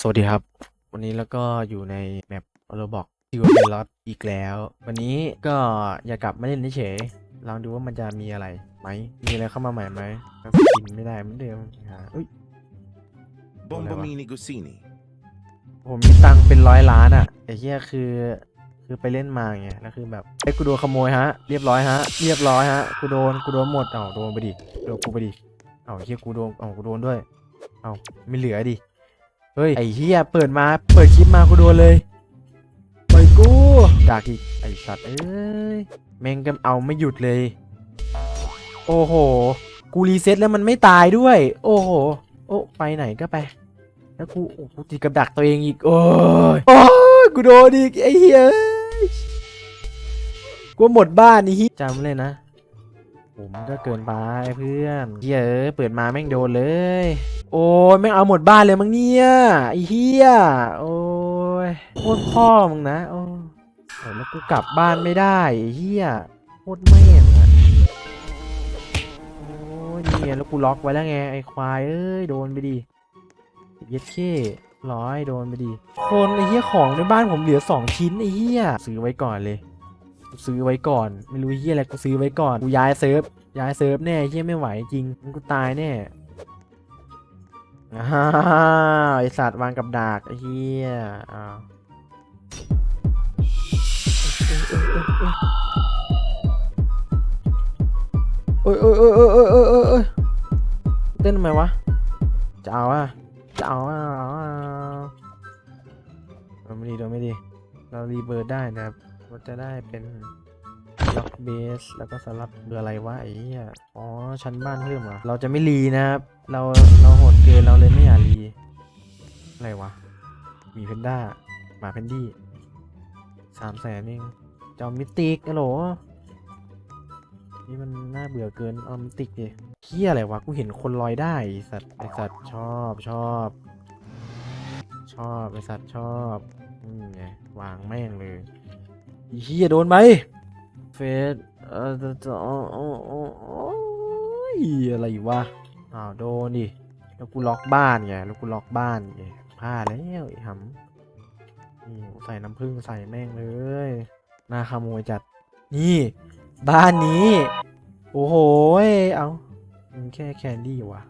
สวัสดีครับ วันนี้แล้วก็อยู่ในแมปโรบอกที่ว่าเป็นล็อตอีกแล้ว วันนี้ก็อย่ากลับมาเล่นเฉยๆลองดูว่ามันจะมีอะไรไหมมีอะไรเข้ามาใหม่ไหมก็กินไม่ได้เหมือนเดิมหาอุ้ย Bombomini Gosini. ผมมีตังค์เป็นร้อยล้านอะไอ้เหี้ยคือคือไปเล่นมาไงแล้วคือแบบไอ้ยกูโดนขโมยฮะ เรียบร้อยฮะ เรียบร้อยฮะกูโดนกูโดนหมดเอ้าโดนไปดิโดนกูไปดิเอ้าเฮียกูโดนเอ้ากูโดนด้วย เอ้าไม่เหลือดิ เฮ้ย ไอ้เฮียเปิดมา เปิดคลิปมากูโดนเลยปล่อยกูดักอีกไอ้สัตว์เอ้ยแม่งก็เอาไม่หยุดเลย โอ้โห กูรีเซ็ตแล้วมันไม่ตายด้วย โอ้โห โอ้ไปไหนก็ไป แล้วกูโอ้กูติดกับดักตัวเองอีก โอ้ยโอ้ยกูโดนอีกไอ้เหี้ยกูหมดบ้านนี่จำเลยนะผมก็เกินไปเพื่อนเหี้ยเอ้ยเปิดมาแม่งโดนเลยโอ้ยแม่งเอาหมดบ้านเลยมั้งเนี่ยไอ้เหี้ยโอ้ยโคตรพ่อมึงนะโอ้ยแล้วกูกลับบ้านไม่ได้ไอ้เหี้ยโคตรแม่งอะโอ้ยเนี่ยแล้วกูล็อกไว้แล้วไงไอ้ควายเอ้ยโดนไปดิเย็ดเข้ร้อยโดนไปดิคนไอ้เหี้ยของในบ้านผมเหลือสองชิ้นไอ้เหี้ยซื้อไว้ก่อนเลยกูซื้อไว้ก่อน ไม่รู้เหี้ยอะไรกูซื้อไว้ก่อนกูย้ายเซิร์ฟย้ายเซิร์ฟแน่เหี้ยไม่ไหวจริงกูตายแน่ อาไอสัตว์วางกับดักไอ้เหี้ยอ้าวโอ้ยโอ้ยโอ้ยโอ้ยโอ้ยโอ้ยโอ้ยเต้นทำไมวะจะเอาอะจะเอาอะเอาอะเราไม่ดีเราไม่ดี เรารีเบิร์ดได้นะครับเราจะได้เป็น ล็อกเบสแล้วก็สลับเรืออะไรวะไอ้เหี้ยอ๋อชั้นบ้านเพิ่มเหรอเราจะไม่รีนะครับ เราเราโหดเกินเราเลยไม่อยากรีอะไรวะมีเพนด้าหมาเพนดี้สามแสนเองจอามิติกอะโหลนี่มันน่าเบื่อเกินเอมิติกดิเฮียอะไรวะ กูเห็นคนลอยได้สัตว์ไอสัตว์ชอบชอบ ชอบไอสัตว์ชอบอืมไงวางแม่งเลยเฮียโดนไหม เฟสเออจะจะอ๋ออ๋ออ๋ออ๋ออะไรวะอ้าวโดนดิแล้วกูล็อกบ้านไงแล้วกูล็อกบ้านไงพลาดแล้วไอ้หำนี่กูใส่น้ำผึ้งใส่แม่งเลยน่าขโมยจัดนี่ บ้านนี้ โอ้โหเอามันแค่แคนดี้วะ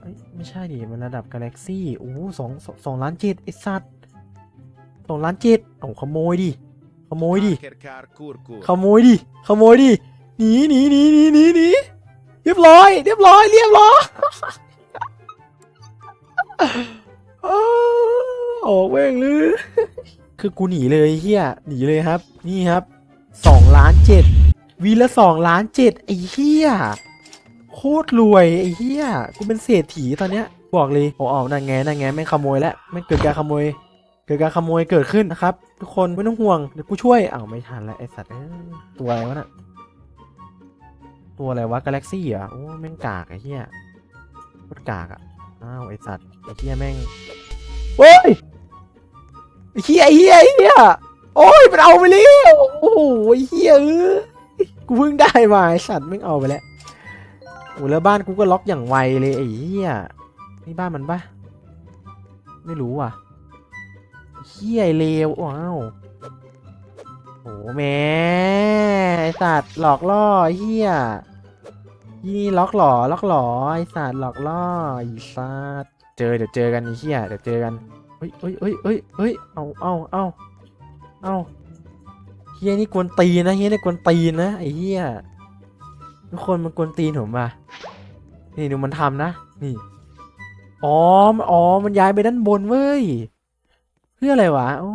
เอ้ยไม่ใช่ดิมันระดับกาแล็กซี่โอ้โหสองสองสองล้านเจ็ดไอสัตว์สองล้านเจ็ดเอาขโมยดิ ขโมยดิ Kerkar Kurkur. ขโมยดิ ขโมยดิ หนีหนีหนีหนีหนีหนีเรียบร้อย เรียบร้อย เรียบร้อยอ้าวออกแม่งเลยคือกูหนีเลยเฮียหนีเลยครับ นี่ครับสองล้านเจ็ดวีละสองล้านเจ็ดไอ้เฮียโคตรรวยไอ้เฮียกูเป็นเศรษฐีตอนเนี้ยบอกเลยโอ้ออกนั่นไงนั่นไงไม่งขโมยแล้วไม่งเกิดการขโมยเกิดการขโมยเกิดขึ้นนะครับ ทุกคนไม่ต้องห่วงเดี๋ยวกูช่วยอ้าวไม่ทันแล้วไอสัตว์เอ้ยตัวอะไรวะน่ะตัวอะไรวะกาแล็กซี่เหรอะโอ้แม่งกากไอ้เหี้ยโคตรกากอะอ้าวไอสัตว์ไอ้เหี้ยแม่งโอ้ยไอ้เหี้ยไอ้เหี้ยไอ้เหี้ยโอ้ยมันเอาไปแล้วโอ้โหไอ้เหี้ยเอ้ยกูเพิ่งได้มาไอสัตว์แม่งเอาไปแล้วโอ้แล้วบ้านกูก็ล็อกอย่างไวเลยไอ้เหี้ยนี่บ้านมันปะไม่รู้ว่ะ เฮี้ยเลวว้าวโอ้แม่ไอสัตว์หลอกล่อเฮี้ยยี่นี่ล็อกหล่อล็อกหล่อไอสัตว์หลอกล่อไอสัตว์เจอเดี๋ยวเจอกันไอเฮี้ยเดี๋ยวเจอกันเฮ้ยเฮ้ยเฮ้ยเฮ้ยเฮ้ยเอาเอาเอาเอาเฮี้ยนี่กวนตีนะเฮี้ยนี่กวนตีนนะไอเฮี้ยทุกคนมันกวนตีนผมป่ะนี่ดูมันทำนะ นี่ อ๋อมันอ๋อ มันย้ายไปด้านบนเว้ย เพื่ออะไรวะโอ้